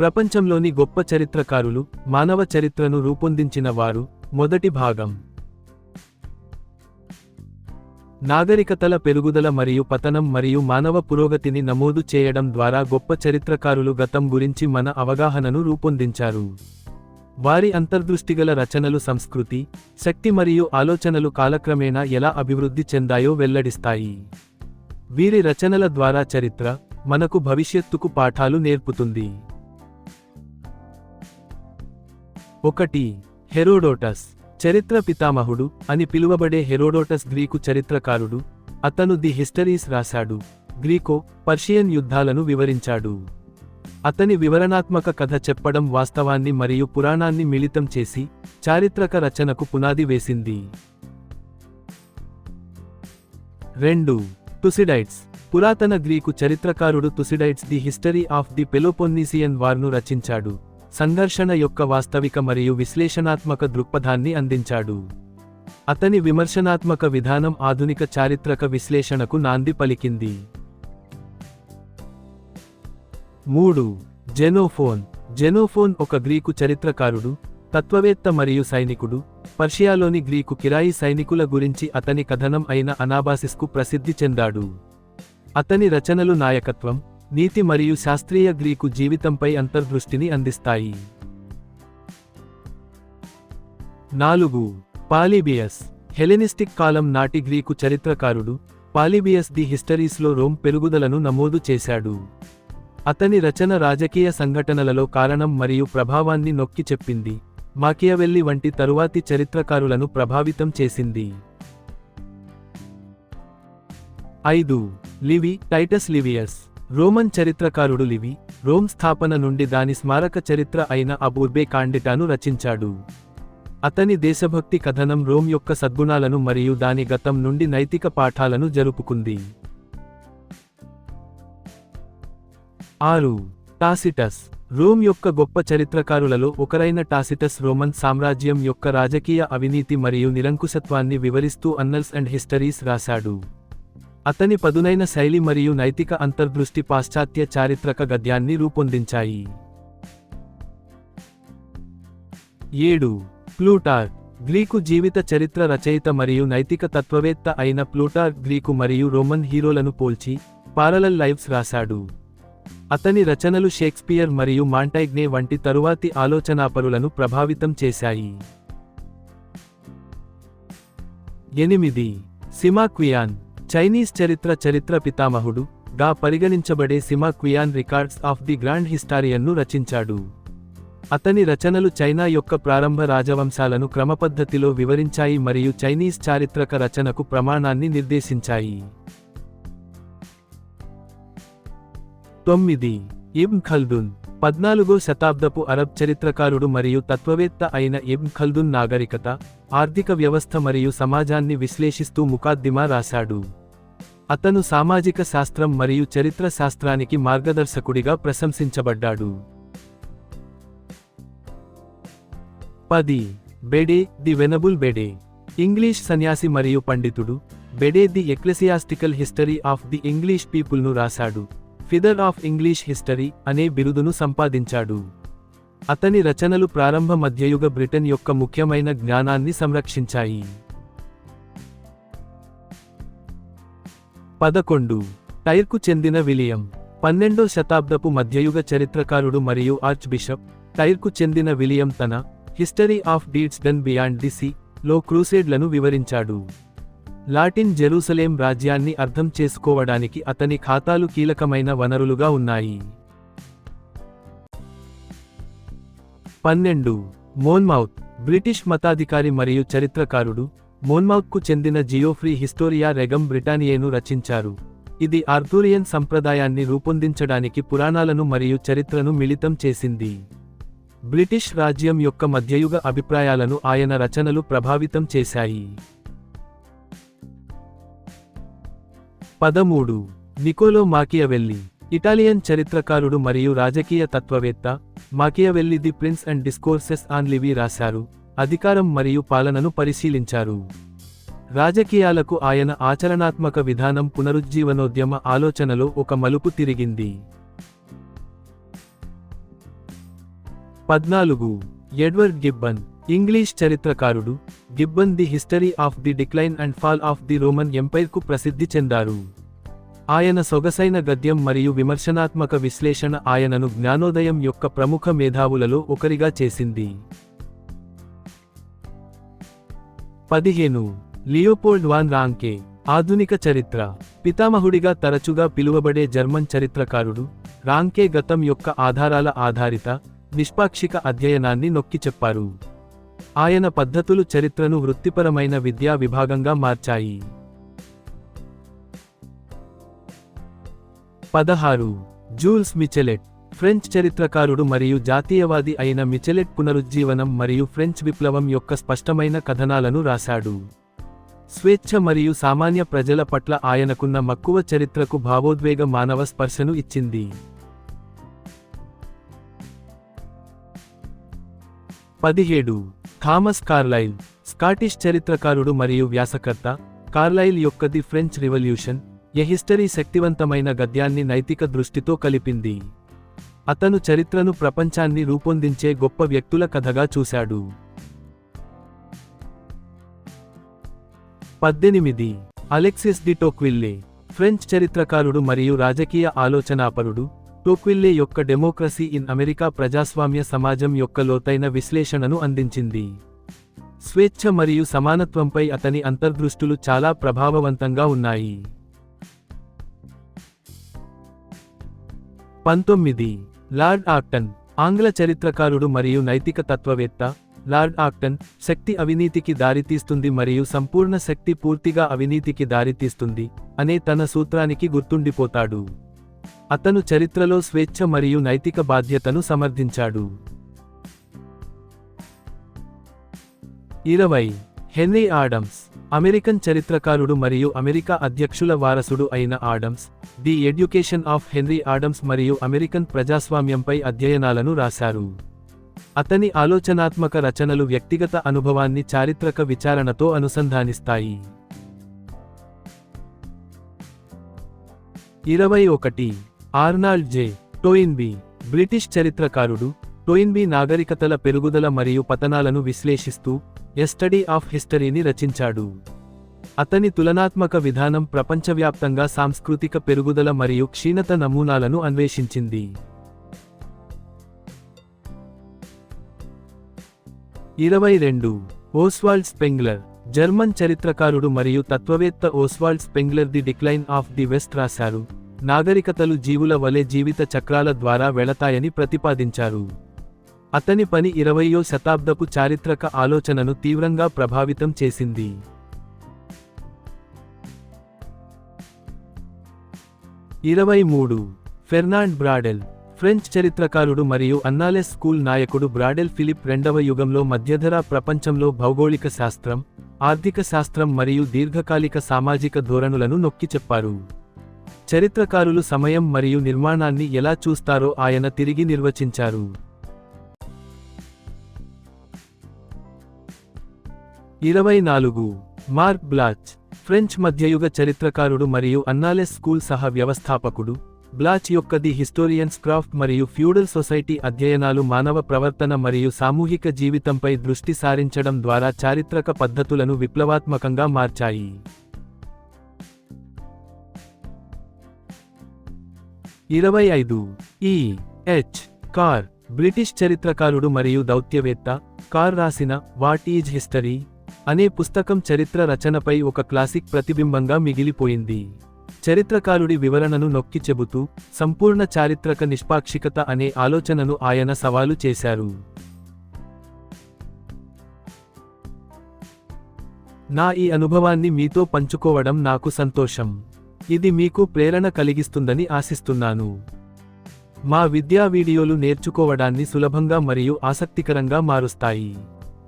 ప్రపంచంలోని గొప్ప చరిత్రకారులు మానవ చరిత్రను రూపొందించిన వారు మొదటి భాగం. నాగరికతల పెరుగుదల మరియు పతనం మరియు మానవ పురోగతిని నమోదు చేయడం ద్వారా గొప్ప చరిత్రకారులు గతం గురించి మన అవగాహనను రూపొందించారు. వారి అంతర్దృష్టిగల రచనలు సంస్కృతి శక్తి మరియు ఆలోచనలు కాలక్రమేణా ఎలా అభివృద్ధి చెందాయో వెల్లడిస్తాయి. వీరి రచనల ద్వారా చరిత్ర మనకు భవిష్యత్తుకు పాఠాలు నేర్పుతుంది. ఒకటి హెరోడోటస్ చరిత్ర పితామహుడు అని పిలువబడే హెరోడోటస్ గ్రీకు చరిత్రకారుడు అతను ది హిస్టరీస్ రాశాడు గ్రీకో పర్షియన్ యుద్ధాలను వివరించాడు. అతని వివరణాత్మక కథ చెప్పడం వాస్తవాన్ని మరియు పురాణాన్ని మిళితం చేసి చారిత్రక రచనకు పునాది వేసింది. రెండు టుసిడైట్స్ పురాతన గ్రీకు చరిత్రకారుడు Thucydides the history of the Peloponnesian వార్ను రచించాడు. సంఘర్షణ యొక్క వాస్తవిక మరియు విశ్లేషణాత్మక దృక్పథాన్ని అందించాడు. అతని విమర్శనాత్మక విధానం ఆధునిక చారిత్రక విశ్లేషణకు నాంది పలికింది. మూడు. జెనోఫోన్. జెనోఫోన్ ఒక గ్రీకు చరిత్రకారుడు తత్వవేత్త మరియు సైనికుడు పర్షియాలోని గ్రీకు కిరాయి సైనికుల గురించి అతని కథనం అయిన అనాబాసిస్కు ప్రసిద్ధి చెందాడు. అతని రచనలు నాయకత్వం నీతి మరియు శాస్త్రీయ గ్రీకు జీవితంపై అంతర్దృష్టిని అందిస్తాయి. నాలుగు పాలిబియస్ హెలెనిస్టిక్ కాలం నాటి గ్రీకు చరిత్రకారుడు పాలిబియస్ ది హిస్టరీస్లో రోమ్ పెరుగుదలను నమోదు చేశాడు. అతని రచన రాజకీయ సంఘటనలలో కారణం మరియు ప్రభావాన్ని నొక్కి చెప్పింది మాకియవెల్లి వంటి తరువాతి చరిత్రకారులను ప్రభావితం చేసింది. ఐదు లివి టైటస్ లివియస్. రోమన్ చరిత్రకారుడు లివి రోమ్ స్థాపన నుండి దాని స్మారక చరిత్ర అయిన అబూర్బే కాండిటాను రచించాడు. అతని దేశభక్తి కథనం రోమ్ యొక్క సద్గుణాలను మరియు దాని గతం నుండి నైతిక పాఠాలను జరుపుకుంది. ఆరు. టాసిటస్. రోమ్ యొక్క గొప్ప చరిత్రకారులలో ఒకరైన టాసిటస్ రోమన్ సామ్రాజ్యం యొక్క రాజకీయ అవినీతి మరియు నిరంకుశత్వాన్ని వివరిస్తూ అన్నల్స్ అండ్ హిస్టరీస్ రాశాడు. అతని పదునైన శైలి మరియు నైతిక అంతర్దృష్టి పాశ్చాత్య చారిత్రక గద్యాన్ని రూపొందించాయి. ఏడు. ప్లూటార్ గ్రీకు జీవిత చరిత్ర రచయిత మరియు నైతిక తత్వవేత్త అయిన ప్లూటార్ గ్రీకు మరియు రోమన్ హీరోలను పోల్చి పారలల్ లైవ్స్ రాశాడు. అతని రచనలు షేక్స్పియర్ మరియు మాంటైగ్నే వంటి తరువాతి ఆలోచనాపరులను ప్రభావితం చేశాయి. ఎనిమిది. సిమాక్వియాన్ చైనీస్ చరిత్ర చరిత్ర పితామహుడు గా పరిగణించబడే Sima Qian records of the grand హిస్టారియన్ను రచించాడు. అతని రచనలు చైనా యొక్క ప్రారంభ రాజవంశాలను క్రమపద్ధతిలో వివరించాయి మరియు చైనీస్ చారిత్రక రచనకు ప్రమాణాన్ని నిర్దేశించాయి. తొమ్మిది. ఇబ్న్ ఖల్దున్ పద్నాలుగో శతాబ్దపు అరబ్ చరిత్రకారుడు మరియు తత్వవేత్త అయిన ఇబ్న్ ఖల్దున్ నాగరికత ఆర్థిక వ్యవస్థ మరియు సమాజాన్ని విశ్లేషిస్తూ ముకాద్దిమా రాశాడు. అతను సామాజిక శాస్త్రం మరియు చరిత్ర శాస్త్రానికి మార్గదర్శకుడిగా ప్రశంసించబడ్డాడు. పది. బెడే ది వెనబుల్ బెడే. ఇంగ్లీష్ సన్యాసి మరియు పండితుడు Bede the ecclesiastical history of the English పీపుల్ను రాశాడు. ఫిదర్ ఆఫ్ ఇంగ్లీష్ హిస్టరీ అనే బిరుదును సంపాదించాడు. అతని రచనలు ప్రారంభ మధ్యయుగ బ్రిటన్ యొక్క ముఖ్యమైన జ్ఞానాన్ని సంరక్షించాయి. పదకొండు. టైర్కు చెందిన విలియం పన్నెండో శతాబ్దపు మధ్యయుగ చరిత్రకారుడు మరియు ఆర్చ్ బిషప్ టైర్కు చెందిన విలియం తన history of deeds done beyond the sea లో క్రూసేడ్లను వివరించాడు. లాటిన్ జెరూసలేం రాజ్యాన్ని అర్థం చేసుకోవడానికి అతని ఖాతాలు కీలకమైన వనరులుగా ఉన్నాయి. పన్నెండు. మోన్మౌత్ బ్రిటిష్ మతాధికారి మరియు చరిత్రకారుడు మోన్మౌత్కు చెందిన జియోఫ్రీ హిస్టోరియా రెగం బ్రిటానియేను రచించారు. ఇది ఆర్థూరియన్ సంప్రదాయాన్ని రూపొందించడానికి పురాణాలను మరియు చరిత్రను మిళితం చేసింది. బ్రిటిష్ రాజ్యం యొక్క మధ్యయుగ అభిప్రాయాలను ఆయన రచనలు ప్రభావితం చేశాయి. పదమూడు. నికోలో మాకియవెల్లి ఇటాలియన్ చరిత్రకారుడు మరియు రాజకీయ తత్వవేత్త Machiavelli the prince and discourses on Livy రాశారు. అధికారం మరియు పాలనను పరిశీలించారు. రాజకీయాలకు ఆయన ఆచరణాత్మక విధానం పునరుజ్జీవనోద్యమ ఆలోచనలో ఒక మలుపు తిరిగింది. పద్నాలుగు. ఎడ్వర్డ్ గిబ్బన్ ఇంగ్లీష్ చరిత్రకారుడు Gibbon the history of the decline and fall of the Roman ఎంపైర్కు ప్రసిద్ధి చెందారు. ఆయన సొగసైన గద్యం మరియు విమర్శనాత్మక విశ్లేషణ ఆయనను జ్ఞానోదయం యొక్క ప్రముఖ మేధావులలో ఒకరిగా చేసింది. పదిహేను. లియోపోల్డ్ వాన్ రాంకే ఆధునిక చరిత్ర. పితామహుడిగా తరచుగా పిలువబడే జర్మన్ చరిత్రకారుడు రాంకే గతం యొక్క ఆధారాల ఆధారిత నిష్పాక్షిక అధ్యయనాన్ని నొక్కి చెప్పారు. ఆయన పద్ధతులు చరిత్రను వృత్తిపరమైన విద్యా విభాగంగా మార్చాయి. పదహారు. జూల్స్ మిచెలెట్. ఫ్రెంచ్ చరిత్రకారుడు మరియు జాతీయవాది అయిన మిచెలెట్ పునరుజ్జీవనం మరియు ఫ్రెంచ్ విప్లవం యొక్క స్పష్టమైన కథనాలను రాశాడు. స్వేచ్ఛ మరియు సామాన్య ప్రజల పట్ల ఆయనకున్న మక్కువ చరిత్రకు భావోద్వేగ మానవ స్పర్శను ఇచ్చింది. పదిహేడు. థామస్ కార్లైల్ స్కాటిష్ చరిత్రకారుడు మరియు వ్యాసకర్త కార్లైల్ యొక్క the French revolution a history శక్తివంతమైన గద్యాన్ని నైతిక దృష్టితో కలిపింది. అతను చరిత్రను ప్రపంచాన్ని రూపొందించే గొప్ప వ్యక్తుల కథగా చూశాడు. పద్దెనిమిది. అలెక్సిస్ డి టోక్విల్లే ఫ్రెంచ్ చరిత్రకారుడు మరియు రాజకీయ ఆలోచనాపరుడు టోక్విల్లే యొక్క డెమోక్రసీ ఇన్ అమెరికా ప్రజాస్వామ్య సమాజం యొక్క లోతైన విశ్లేషణను అందించింది. స్వేచ్ఛ మరియు సమానత్వంపై అతని అంతర్దృష్టులు చాలా ప్రభావవంతంగా ఉన్నాయి. పంతొమ్మిది. లార్డ్ ఆక్టన్ ఆంగ్ల చరిత్రకారుడు మరియు నైతిక తత్వవేత్త. లార్డ్ ఆక్టన్ శక్తి అవినీతికి దారితీస్తుంది మరియు సంపూర్ణ శక్తి పూర్తిగా అవినీతికి దారితీస్తుంది అనే తన సూత్రానికి గుర్తుండిపోతాడు. అతను చరిత్రలో స్వేచ్ఛ మరియు నైతిక బాధ్యతను సమర్థించాడు. ఇరవై హెన్రీ ఆడమ్స్ అమెరికన్ చరిత్రకారుడు మరియు అమెరికా అధ్యక్షుల వారసుడు అయిన Adams the education of Henry Adams మరియు అమెరికన్ ప్రజాస్వామ్యంపై అధ్యయనాలను రాశారు. అతని ఆలోచనాత్మక రచనలు వ్యక్తిగత అనుభవాన్ని చారిత్రక విచారణతో అనుసంధానిస్తాయి. ఇరవై ఒకటి ఆర్నాల్డ్ జే. టోయిన్బీ బ్రిటిష్ చరిత్రకారుడు టోయిన్బీ నాగరికతల పెరుగుదల మరియు పతనాలను విశ్లేషిస్తూ ఎ స్టడీ ఆఫ్ హిస్టరీని రచించాడు. అతని తులనాత్మక విధానం ప్రపంచవ్యాప్తంగా సాంస్కృతిక పెరుగుదల మరియు క్షీణత నమూనాలను అన్వేషించింది. ఇరవై రెండు. ఓస్వాల్డ్ స్పెంగ్లర్ జర్మన్ చరిత్రకారుడు మరియు తత్వవేత్త Oswald Spengler the decline of the west రాశారు. నాగరికతలు జీవుల వలె జీవిత చక్రాల ద్వారా వెళతాయని ప్రతిపాదించారు. అతని పని ఇరవయో శతాబ్దపు చారిత్రక ఆలోచనను తీవ్రంగా ప్రభావితం చేసింది. ఇరవై మూడు. ఫెర్నాండ్ బ్రాడెల్ ఫ్రెంచ్ చరిత్రకారుడు మరియు అన్నాలెస్ స్కూల్ నాయకుడు బ్రాడెల్ ఫిలిప్ రెండవ యుగంలో మధ్యధరా ప్రపంచంలో భౌగోళిక శాస్త్రం ఆర్థిక శాస్త్రం మరియు దీర్ఘకాలిక సామాజిక ధోరణులను నొక్కి చెప్పారు. చరిత్రకారులు సమయం మరియు నిర్మాణాన్ని ఎలా చూస్తారో ఆయన తిరిగి నిర్వచించారు. ఇరవై నాలుగు మార్క్ బ్లాచ్ ఫ్రెంచ్ మధ్యయుగ చరిత్రకారుడు మరియు అన్నాలెస్ స్కూల్ సహ వ్యవస్థాపకుడు. బ్లాచ్ యొక్క ది హిస్టోరియన్స్ క్రాఫ్ట్ మరియు ఫ్యూడల్ సొసైటీ అధ్యయనాలు మానవ ప్రవర్తన మరియు సామూహిక జీవితంపై దృష్టి సారించడం ద్వారా చారిత్రక పద్ధతులను విప్లవాత్మకంగా మార్చాయి. ఇరవై ఐదు ఈ. హెచ్ కార్ బ్రిటిష్ చరిత్రకారుడు మరియు దౌత్యవేత్త కార్ రాసిన వాట్ ఈజ్ హిస్టరీ? అనే పుస్తకం చరిత్ర రచనపై ఒక క్లాసిక్ ప్రతిబింబంగా మిగిలిపోయింది. చరిత్రకారుడి వివరణను నొక్కి చెబుతూ సంపూర్ణ చారిత్రక నిష్పాక్షికత అనే ఆలోచనను ఆయన సవాలు చేశారు. నా ఈ అనుభవాన్ని మీతో పంచుకోవడం నాకు సంతోషం. ఇది మీకు ప్రేరణ కలిగిస్తుందని ఆశిస్తున్నాను. మా విద్యా వీడియోలు నేర్చుకోవడాన్ని సులభంగా మరియు ఆసక్తికరంగా మారుస్తాయి.